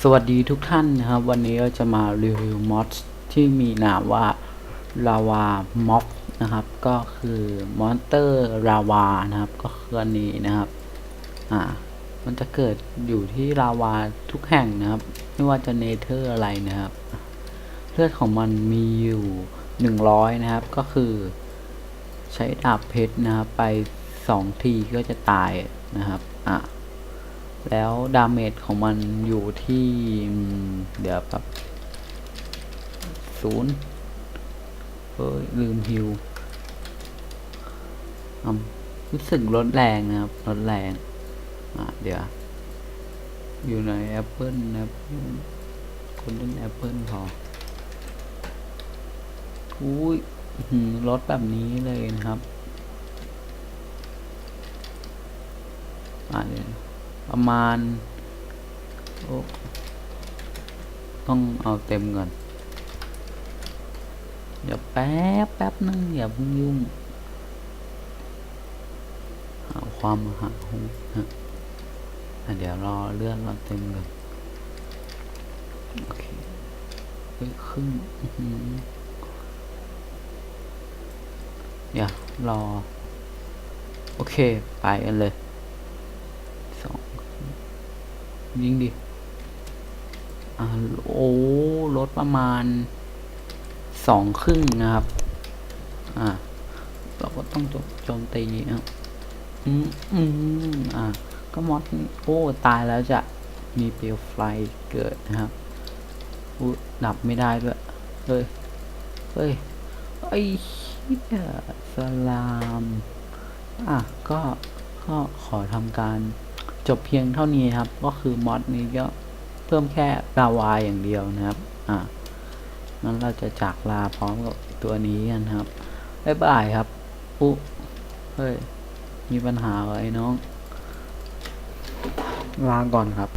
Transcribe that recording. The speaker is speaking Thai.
สวัสดีทุกท่านนะครับ วันนี้เราจะมารีวิวมอดที่มีนามว่าลาวาม็อกนะครับ ก็คือมอนเตอร์ลาวานะครับ ก็คืออันนี้นะครับ อ่า มันจะเกิดอยู่ที่ลาวาทุกแห่งนะครับ ไม่ว่าจะเนเธอร์อะไรนะครับ เลือดของมันมีอยู่หนึ่งร้อยนะครับ ก็คือ ใช้ดาบเพชรนะครับ ไปสองทีก็จะตายนะครับ อะ แล้วดาเมจของมันอยู่ที่ เดี๋ยวแบบศูนย์เฮ้ย ลืมฮิวรู้สึกลดแรงนะครับลดแรงอะเดี๋ยว อยู่ในแอปเปิลนะครับคนเล่นแอปเปิลพออุ้ยร้อหือลดแบบนี้เลยนะครับ อะเดี๋ยว ประมาณต้องเอาเต็มก่อนเดี๋ยวแป๊บแป๊บนึงอย่าเพิ่งยุ่งหาความหาหูฮะอะเดี๋ยวรอเลื่อนเราเต็มก่อนโอเคเฮ้ยครึ่งเดี๋ยวรอ โอเค ไปกันเลย สอง ยิงดิอ่าโอ้ลดประมาณสองครึ่งนะครับ อ่า เราก็ต้องโจโจมตีนะครับอืมอืมอ่า ก็มอดโอ้ตายแล้วจะมีเปลวไฟเกิดนะครับอู้ดับไม่ได้ด้วยเฮ้ยเฮ้ยไอ้เหี้ยสลาม อะ ก็ ก็ขอทำการ จบเพียงเท่านี้ครับ ก็คือมอดนี้ก็เพิ่มแค่ลาวาอย่างเดียวนะครับ อ่างั้นเราจะจากลาพร้อมกับตัวนี้กันครับบ๊ายบายครับปุ๊เฮ้ย มีปัญหาเหรอไอ้น้อง ลาก่อนครับ